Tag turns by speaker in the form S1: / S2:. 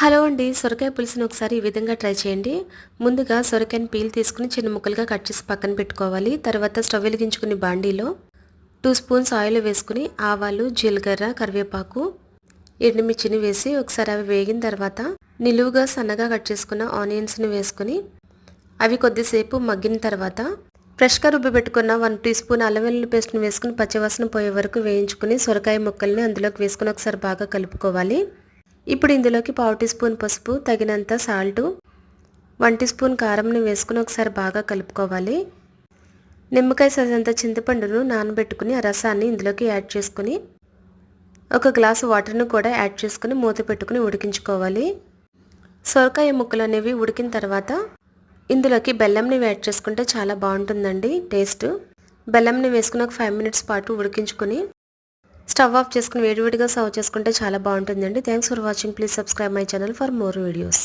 S1: Hello అండి సొరకాయ పులుసుని ఒకసారి ఈ విధంగా ట్రై చేయండి. ముందుగా సొరకాయని పీల్ తీసుకుని చిన్న ముక్కలుగా కట్ చేసి పక్కన పెట్టుకోవాలి. తర్వాత స్టవ్ వెలిగించుకుని బాండీలో టూ స్పూన్స్ ఆయిల్ వేసుకుని ఆవాలు జీలకర్ర కరివేపాకు ఎండుమిర్చిని వేసి ఒకసారి అవి వేగిన తర్వాత నిలువుగా సన్నగా కట్ చేసుకున్న ఆనియన్స్ని వేసుకుని అవి కొద్దిసేపు మగ్గిన తర్వాత ఫ్రెష్గా రుబ్బి పెట్టుకున్న వన్ టీ స్పూన్ అల్లం వెల్లుల్లి పేస్ట్ని వేసుకుని పచ్చివాసన పోయే వరకు వేయించుకుని సొరకాయ ముక్కల్ని అందులోకి వేసుకుని ఒకసారి బాగా కలుపుకోవాలి. ఇప్పుడు ఇందులోకి పావు టీ స్పూన్ పసుపు తగినంత సాల్టు వన్ టీ స్పూన్ కారంని వేసుకుని ఒకసారి బాగా కలుపుకోవాలి. నిమ్మకాయ సజంత చింతపండును నానబెట్టుకుని ఆ రసాన్ని ఇందులోకి యాడ్ చేసుకుని ఒక గ్లాసు వాటర్ను కూడా యాడ్ చేసుకుని మూత పెట్టుకుని ఉడికించుకోవాలి. సొరకాయ ముక్కలు అనేవి ఉడికిన తర్వాత ఇందులోకి బెల్లంని యాడ్ చేసుకుంటే చాలా బాగుంటుందండి టేస్ట్. బెల్లంని వేసుకుని ఒక ఫైవ్ మినిట్స్ పాటు ఉడికించుకుని స్టవ్ ఆఫ్ చేసుకుని వేడివేడిగా సర్వ్ చేసుకుంటే చాలా బాగుంటుందండి. Thanks for watching please subscribe my channel for more videos